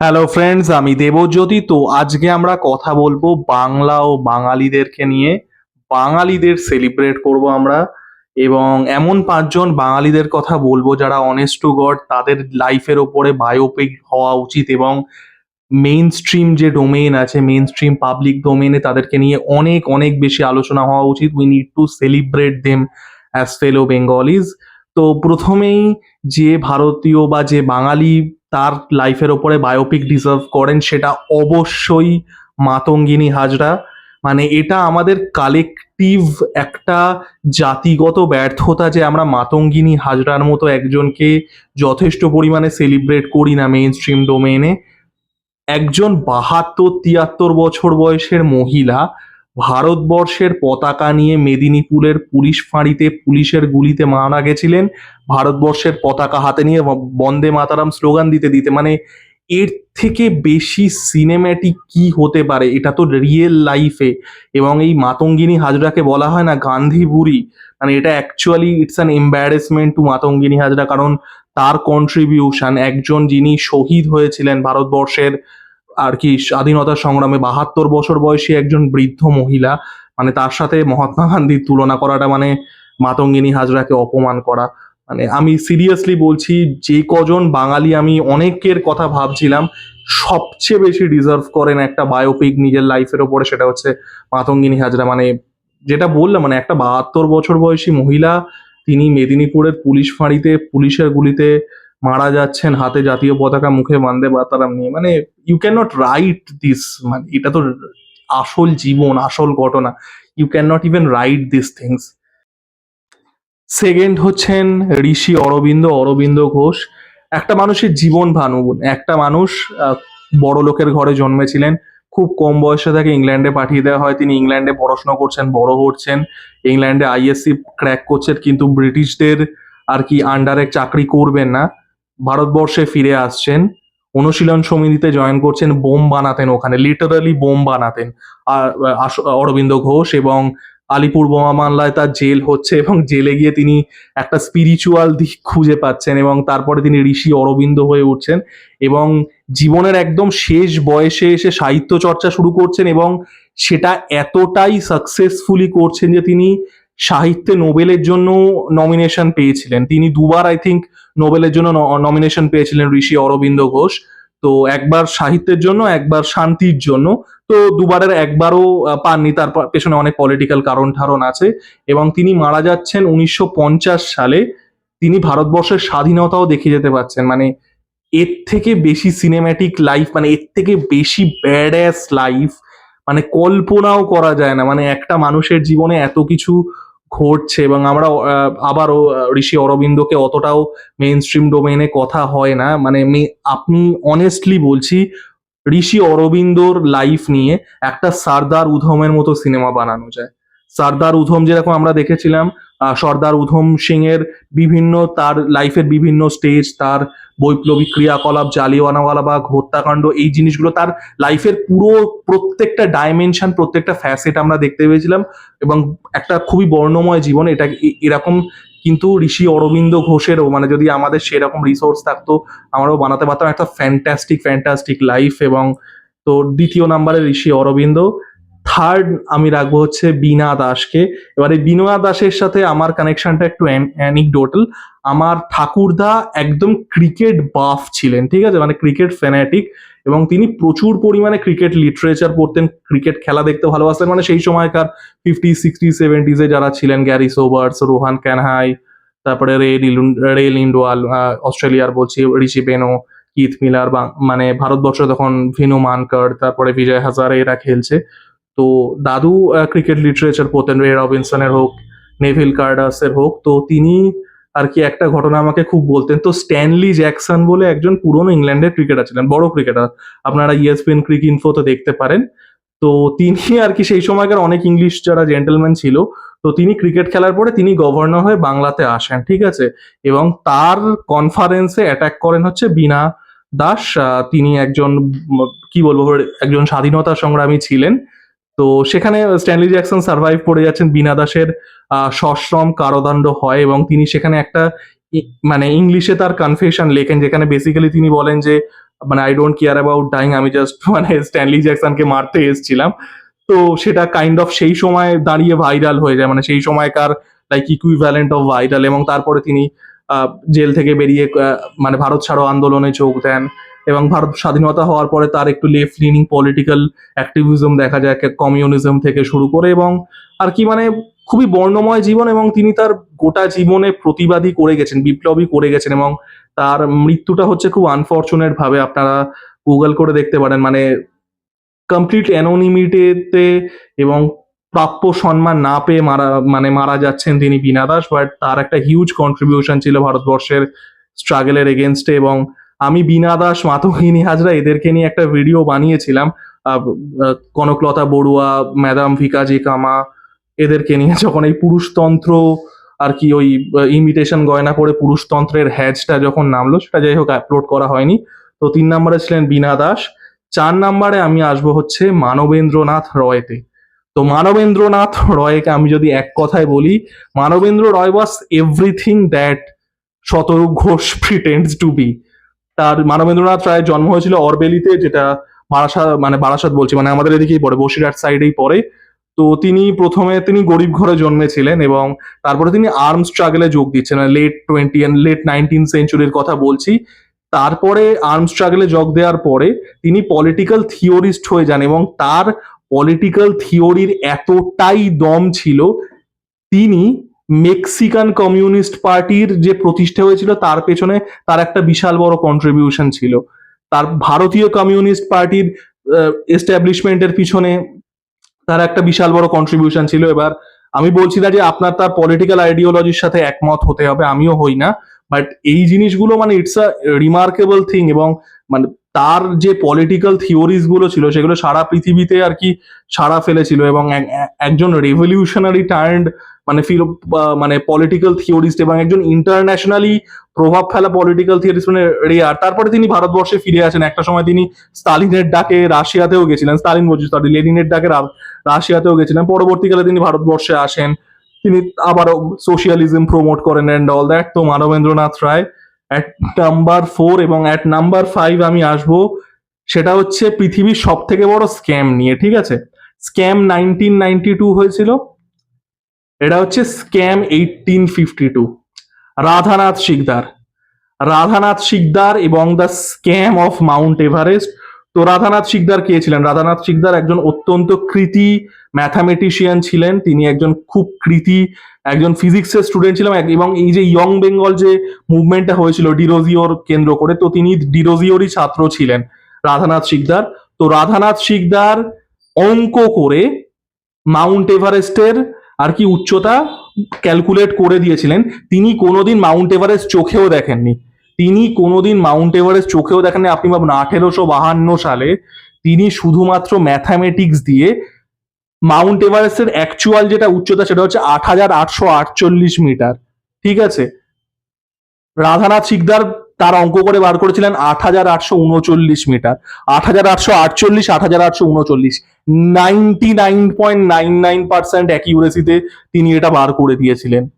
Hello friends আমি দেবজ্যোতি। তো আজকে আমরা কথা বলব বাংলা ও বাঙালিদেরকে নিয়ে। বাঙালিদের সেলিব্রেট করব আমরা এবং এমন পাঁচজন বাঙালিদের কথা বলব যারা অনেস্ট টু গড তাদের লাইফের ওপরে বায়োপিক হওয়া উচিত এবং মেইন স্ট্রিম যে ডোমেইন আছে মেইন স্ট্রিম পাবলিক ডোমেইনে তাদেরকে নিয়ে অনেক অনেক বেশি আলোচনা হওয়া উচিত। We need to celebrate them as fellow Bengalis তো প্রথমেই যে ভারতীয় বা যে বাঙালি তার লাইফের ওপরে বায়োপিক ডিজার্ভ করেন সেটা অবশ্যই মাতঙ্গিনী হাজরা। মানে এটা আমাদের কালেকটিভ একটা জাতিগত ব্যর্থতা যে আমরা মাতঙ্গিনী হাজরার মতো একজনকে যথেষ্ট পরিমাণে সেলিব্রেট করি না মেইন স্ট্রিম ডোমেনে একজন বাহাত্তর, তিয়াত্তর বছর বয়সের মহিলা ভারতবর্ষের পতাকা নিয়ে মেদিনীপুরের পুলিশ ফাঁড়িতে পুলিশের গুলিতে মারা গেছিলেন। ভারতবর্ষের পতাকা হাতে নিয়ে বন্দে মাতারাম স্লোগান দিতে দিতে। মানে এর থেকে বেশি সিনেম্যাটিক কি হতে পারে? এটা তো রিয়েল লাইফে এবং এই মাতঙ্গিনী হাজরাকে বলা হয় না, গান্ধী বুড়ি। মানে এটা actually it's an embarrassment to Matangini Hazra. কারণ তার কন্ট্রিবিউশন একজন যিনি শহীদ হয়েছিলেন ভারতবর্ষের আর কি স্বাধীনতা সংগ্রামে বাহাত্তর বছর বয়সী একজন বৃদ্ধ মহিলা মানে তার সাথে মহাত্মা গান্ধীর তুলনা করাটা মানে মাতঙ্গিনী হাজরাকে অপমান করা। মানে আমি সিরিয়াসলি বলছি, যে কজন বাঙালি আমি অনেকের কথা ভাবছিলাম, সবচেয়ে বেশি ডিজার্ভ করেন একটা বায়োপিক নিজের লাইফের ওপরে, সেটা হচ্ছে মাতঙ্গিনী হাজরা। মানে যেটা বললাম মানে একটা বাহাত্তর বছর বয়সী মহিলা, তিনি মেদিনীপুরের পুলিশ ফাঁড়িতে, পুলিশের গুলিতে মারা যাচ্ছেন, হাতে জাতীয় পতাকা, মুখে বান্দে মাতারাম নিয়ে। মানে you can not write this মানে এটা তো আসল জীবন, আসল ঘটনা। You can not even write this things second হচ্ছেন ঋষি অরবিন্দ অরবিন্দ ঘোষ। একটা মানুষের জীবন ভানুবন একটা মানুষ বড় লোকের ঘরে জন্মেছিলেন। খুব কম বয়সে তাকে ইংল্যান্ডে পাঠিয়ে দেওয়া হয়। তিনি ইংল্যান্ডে পড়াশোনা করছেন, বড় হচ্ছেন। ইংল্যান্ডে আইএসসি ক্র্যাক করছেন, কিন্তু ব্রিটিশদের আর কি আন্ডারে চাকরি করবেন না। ভারতবর্ষে ফিরে আসছেন, অনুশীলন সমিতিতে জয়েন করছেন, বোম বানাতেন ওখানে লিটারালি বোম বানাতেন। আর অরবিন্দ ঘোষ এবং আলিপুর বোমা মামলায় তার জেল হচ্ছে এবং জেলে গিয়ে তিনি একটা স্পিরিচুয়াল দিক খুঁজে পাচ্ছেন এবং তারপরে তিনি ঋষি অরবিন্দ হয়ে উঠছেন এবং জীবনের একদম শেষ বয়সে এসে সাহিত্য চর্চা শুরু করছেন এবং সেটা এতটাই সাকসেসফুলি করছেন যে তিনি সাহিত্যে নোবেলের জন্য নমিনেশন পেয়েছিলেন। তিনি দুবার আই থিঙ্ক নোবেলের জন্য নমিনেশন পেয়েছিলেন ঋষি অরবিন্দ ঘোষ। তো একবার সাহিত্যের জন্য, একবার শান্তির জন্য। তো দুবারের একবারও পাননি। তার পেছনে অনেক পলিটিক্যাল কারণ ঠারণ আছে এবং তিনি মারা যাচ্ছেন উনিশশো পঞ্চাশ সালে। তিনি ভারতবর্ষের স্বাধীনতাও দেখে যেতে পারছেন। মানে এর থেকে বেশি সিনেম্যাটিক লাইফ মানে এর থেকে বেশি ব্যাড লাইফ মানে কল্পনাও করা যায় না। মানে একটা মানুষের জীবনে এত কিছু ঘটছে এবং আমরা আবারও ঋষি অরবিন্দকে অতটাও মেইন স্ট্রিম ডোমেনে কথা হয় না। মানে আপনি অনেস্টলি বলছি, ঋষি অরবিন্দর লাইফ নিয়ে একটা সর্দার উধমের মতো সিনেমা বানানো যায়। সর্দার উধম যেরকম আমরা দেখেছিলাম সর্দার উধম সিং এর বিভিন্ন, তার লাইফের বিভিন্ন স্টেজ তার বৈপ্লবিক ক্রিয়াকলাপ জালিওয়ানাওয়ালাবাগ হত্যাকাণ্ড, এই জিনিসগুলো তার লাইফের পুরো প্রত্যেকটা ডাইমেনশন প্রত্যেকটা ফ্যাসেট আমরা দেখতে পেয়েছিলাম এবং একটা খুবই বর্ণময় জীবন। এটা এরকম কিন্তু ঋষি অরবিন্দ ঘোষেরও মানে যদি আমাদের সেরকম রিসোর্স থাকতো, আমরাও বানাতে পারতাম একটা ফ্যান্টাস্টিক ফ্যান্টাস্টিক লাইফ এবং তো দ্বিতীয় নাম্বারে ঋষি অরবিন্দ। থার্ড আমি রাখব হচ্ছে বিনা দাসকে। এবারে বীণা দাসের সাথে আমার কানেকশনটা একটু অ্যানিকডোটাল আমার ঠাকুরদা একদম ক্রিকেট বাফ ছিলেন, ঠিক আছে? মানে ক্রিকেট ফ্যানাটিক এবং তিনি প্রচুর পরিমাণে ক্রিকেট লিটারেচার পড়তেন ক্রিকেট খেলা দেখতে ভালোবাসতেন। মানে সেই সময়কার ফিফটি সিক্সটি সেভেন্টিজে যারা ছিলেন, গ্যারি সোবার্স রোহান ক্যানহাই তারপরে রে লিলুন- রে লিন্ডওয়াল অস্ট্রেলিয়ার বলছি, ঋষি বেনো, কিথ মিলার মানে ভারতবর্ষ তখন ভিনু মানকার তারপরে বিজয় হাজারে এরা খেলছে। তো দাদু ক্রিকেট লিটারেচার পড়তেন রে রবিনসনের হোক, নেভিল কার্ডাসের হোক, তো তিনি আর কি একটা ঘটনা আমাকে খুব বলতেন। তো স্ট্যানলি জ্যাকসন বলে একজন পুরনো ইংল্যান্ডের ক্রিকেটার ছিলেন, বড় ক্রিকেটার আপনারা ইএসপিএন ক্রিক ইনফোতে দেখতে পারেন। তো তিনি আর কি সেই সময়কার অনেক ইংলিশ যারা জেন্টেলম্যান ছিল, তো তিনি ক্রিকেট খেলার পরে তিনি গভর্নর হয়ে বাংলাতে আসেন, ঠিক আছে? এবং তার কনফারেন্সে অ্যাটাক করেন হচ্ছে বিনা দাস তিনি একজন কি বলব, একজন স্বাধীনতা সংগ্রামী ছিলেন। তো সেখানে স্ট্যানলি জ্যাকসন সার্ভাইভ করে যাচ্ছেন বিনা দাসের সশ্রম, কারদণ্ড হয় এবং তিনি সেখানে একটা মানে ইংলিশে তার কনফেশন লেখেন যেখানে বেসিক্যালি তিনি বলেন যে মানে I don't care about dying আমি জাস্ট মানে স্ট্যানলি জ্যাকসনকে মারতে এসেছিলাম। তো সেটা কাইন্ড অফ সেই সময় দাঁড়িয়ে ভাইরাল হয়ে যায় মানে সেই সময়কার লাইক ইকুইভ্যালেন্ট অফ ভাইরাল এবং তারপরে তিনি জেল থেকে বেরিয়ে মানে ভারত ছাড়ো আন্দোলনে যোগ দেন। এবং ভারত স্বাধীনতা হওয়ার পরে তার একটু লেফট লিনিং পলিটিক্যাল অ্যাক্টিভিজম দেখা যায় কমিউনিজম থেকে শুরু করে এবং আর কি মানে খুবই বর্ণময় জীবন এবং তিনি তার গোটা জীবনে প্রতিবাদী করে গেছেন বিপ্লবী করে গেছেন এবং তার মৃত্যুটা হচ্ছে খুব আনফর্চুনেট ভাবে আপনারা গুগল করে দেখতে পারেন। মানে কমপ্লিট অ্যানোনিমিটিতে এবং প্রাপ্য সম্মান না পেয়ে মারা মানে মারা যাচ্ছেন তিনি বিনা দাস বাট তার একটা হিউজ কন্ট্রিবিউশন ছিল ভারতবর্ষের স্ট্রাগলের এগেনস্টে এবং আমি বিনা দাস মাতঙ্গিনী হাজরা এদেরকে নিয়ে একটা ভিডিও বানিয়েছিলাম। কনকলতা বড়ুয়া ম্যাডাম ভিকাজি কামা এদেরকে নিয়ে যখন এই পুরুষতন্ত্র আর কি ওই ইমিটেশন গয়না পরে পুরুষতন্ত্রের হ্যাজটা যখন নামলো, সেটা যাই হোক আপলোড করা হয়নি। তো তিন নম্বরে ছিলেন বীণা দাস। চার নম্বরে আমি আসব হচ্ছে মানবেন্দ্রনাথ রয়তে। তো মানবেন্দ্রনাথ রয়কে আমি যদি এক কথায় বলি, Manabendra Roy was everything that Shatarup Ghosh pretends to be তার মানবেন্দ্রনাথ রায়ের জন্ম হয়েছিল অরবেলিতে, যেটা বারাসাত মানে বারাসাত বলছি মানে আমাদের এদিকেই পড়ে, বসিরহাট সাইডেই পড়ে। তো তিনি প্রথমে, তিনি গরিব ঘরে জন্মেছিলেন এবং তারপরে তিনি আর্ম স্ট্রাগলে যোগ দিচ্ছেন লেট টোয়েন্টি লেট নাইনটিন সেঞ্চুরির কথা বলছি। তারপরে আর্ম স্ট্রাগলে যোগ দেওয়ার পরে তিনি পলিটিক্যাল থিওরিস্ট হয়ে যান এবং তার পলিটিক্যাল থিওরির এতটাই দম ছিল, তিনি মেক্সিকান কমিউনিস্ট পার্টির যে প্রতিষ্ঠা হয়েছিল, তার পেছনে তার একটা বিশাল বড় কন্ট্রিবিউশন ছিল। তার ভারতীয় কমিউনিস্ট পার্টির এস্টাবলিশমেন্টের পিছনে তার একটা বিশাল বড় কন্ট্রিবিউশন ছিল। এবার আমি বলছি না যে আপনার তার পলিটিক্যাল আইডিওলজির সাথে একমত হতে হবে, আমিও হই না। বাট এই জিনিসগুলো মানে ইটস আ রিমার্কেবল থিং এবং মানে তার যে পলিটিক্যাল থিওরিজগুলো ছিল, সেগুলো সারা পৃথিবীতে আর কি সারা ফেলেছিল এবং এক- এক- একজন রেভলিউশনারি টার্ন্ড মানে ফিল মানে পলিটিক্যাল থিওরিস্ট এবং একজন ইন্টারন্যাশনালি প্রভাব ফেলা পলিটিক্যাল থিওরিস্ট মানে রেয়ার তারপরে তিনি ভারতবর্ষে ফিরে আসেন। একটা সময় তিনি স্টালিনের ডাকে রাশিয়াতেও গেছিলেন। স্টালিন বলছি সরি লেনিনের ডাকে রাশিয়াতেও গেছিলেন। পরবর্তীকালে তিনি ভারতবর্ষে আসেন। তিনি আবারও সোশিয়ালিজম প্রমোট করেন অ্যান্ড অল দ্যাট তো Manabendranath Roy at number four এবং অ্যাট নাম্বার ফাইভ আমি আসব। সেটা হচ্ছে পৃথিবীর সব থেকে বড় স্ক্যাম নিয়ে, ঠিক আছে? স্ক্যাম নাইনটিন নাইনটি টু হয়েছিল। এটা হচ্ছে scam eighteen fifty two Radhanath Sikdar. Radhanath Sikdar এবং the scam of Mount Everest তো রাধানাথ শিকদার কে ছিলেন? রাধানাথ শিকদার একজন অত্যন্ত কৃতি ম্যাথামেটিশিয়ান ছিলেন। তিনি একজন খুব কৃতি একজন ফিজিক্সের স্টুডেন্ট এক- এবং এই যে ইয়ং বেঙ্গল যে মুভমেন্টটা হয়েছিল ডিরোজিওর কেন্দ্র করে, তো তিনি ডিরোজিওরই ছাত্র ছিলেন, রাধানাথ শিকদার। তো রাধানাথ শিকদার অঙ্ক করে মাউন্ট এভারেস্টের আর কি উচ্চতা ক্যালকুলেট করে দিয়েছিলেন। তিনি কোনোদিন মাউন্ট এভারেস্ট চোখেও দেখেননি। তিনি কোনোদিন মাউন্ট এভারেস্ট চোখেও দেখেননি। আপনি ভাবুন, আঠেরোশো বাহান্ন সালে তিনি শুধুমাত্র ম্যাথামেটিক্স দিয়ে মাউন্ট এভারেস্টের অ্যাকচুয়াল যেটা উচ্চতা সেটা হচ্ছে আট হাজার আটশো আটচল্লিশ মিটার। ঠিক আছে? রাধানাথ শিকদার তার অঙ্ক করে বার করেছিলেন আট হাজার আটশো উনচল্লিশ মিটার। আট হাজার আটশো আটচল্লিশ, আট হাজার আটশো উনচল্লিশ। Ninety nine point nine nine percent অ্যাকিউরেসিতে তিনি এটা বার করে দিয়েছিলেন।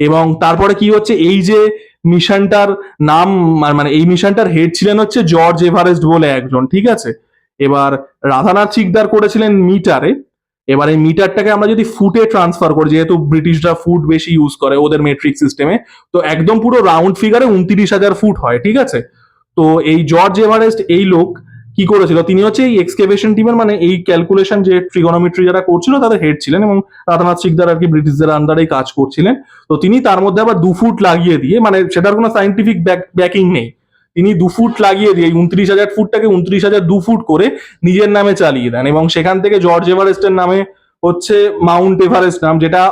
এবং তারপরে কি হচ্ছে? এই যে মিশনটার নাম মানে এই মিশনটার হেড ছিলেন হচ্ছে জর্জ এভারেস্ট বলে একজন। ঠিক আছে? এবার রাধানাথ শিকদার করেছিলেন মিটারে। এবার এই মিটারটাকে আমরা যদি ফুটে ট্রান্সফার করি, যেহেতু ব্রিটিশরা ফুট বেশি ইউজ করে ওদের মেট্রিক সিস্টেমে তো একদম পুরো রাউন্ড ফিগারে উনত্রিশ হাজার ফুট হয়, ঠিক আছে? তো এই জর্জ এভারেস্ট এই লোক কি করেছিল? তিনি হচ্ছে এই এক্সকেভেশন টিমের মানে এই ক্যালকুলেশন যে ট্রিগোনোমেট্রি যারা করছিল, তাদের হেড ছিলেন এবং রাধানাথ শিকদার আর কি ব্রিটিশদের আন্ডারেই কাজ করছিলেন। তো তিনি তার মধ্যে আবার দু ফুট লাগিয়ে দিয়ে মানে সেটার কোনো সাইন্টিফিক ব্যাকিং নেই। তিনি দু ফুট লাগিয়ে দিয়ে উনত্রিশ হাজার ফুটটাকে উনত্রিশ হাজার দু ফুট করে নিজের নামে চালিয়ে দেন এবং সেখান থেকে জর্জ এভারেস্টের নামে হচ্ছে মাউন্ট এভারেস্ট নাম, যেটা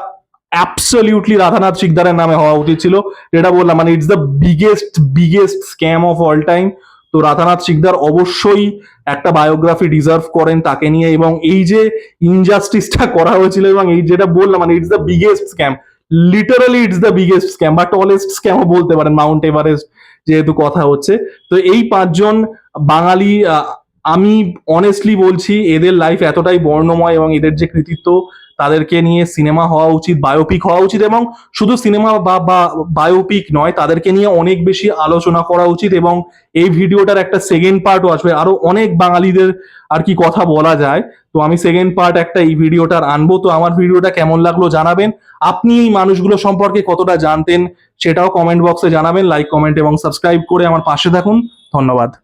অ্যাবসলিউটলি রাধানাথ শিকদারের নামে হওয়া উচিত ছিল, যেটা বললাম মানে it's the biggest biggest scam of all time তো রাধানাথ শিকদার অবশ্যই একটা বায়োগ্রাফি ডিজার্ভ করেন তাকে নিয়ে এবং এই যে ইনজাস্টিসটা করা হয়েছিল এবং এই যেটা বললাম মানে it's the biggest scam literally it's the biggest scam বা টলেস্ট স্ক্যামও বলতে পারেন মাউন্ট এভারেস্ট যেহেতু কথা হচ্ছে। তো এই পাঁচজন বাঙালি আমি অনেস্টলি বলছি, এদের লাইফ এতটাই বর্ণময় এবং এদের যে কৃতিত্ব তাদেরকে নিয়ে সিনেমা হওয়া উচিত বায়োপিক হওয়া উচিত এবং শুধু সিনেমা বা বায়োপিক নয়, তাদেরকে নিয়ে অনেক বেশি আলোচনা করা উচিত এবং এই ভিডিওটার একটা সেকেন্ড পার্টও আসবে। আরও অনেক বাঙালিদের আর কি কথা বলা যায়। তো আমি সেকেন্ড পার্ট একটা এই ভিডিওটার আনব। তো আমার ভিডিওটা কেমন লাগল জানাবেন। আপনি এই মানুষগুলো সম্পর্কে কতটা জানতেন সেটাও কমেন্ট বক্সে জানাবেন। লাইক কমেন্ট এবং সাবস্ক্রাইব করে আমার পাশে থাকুন। ধন্যবাদ।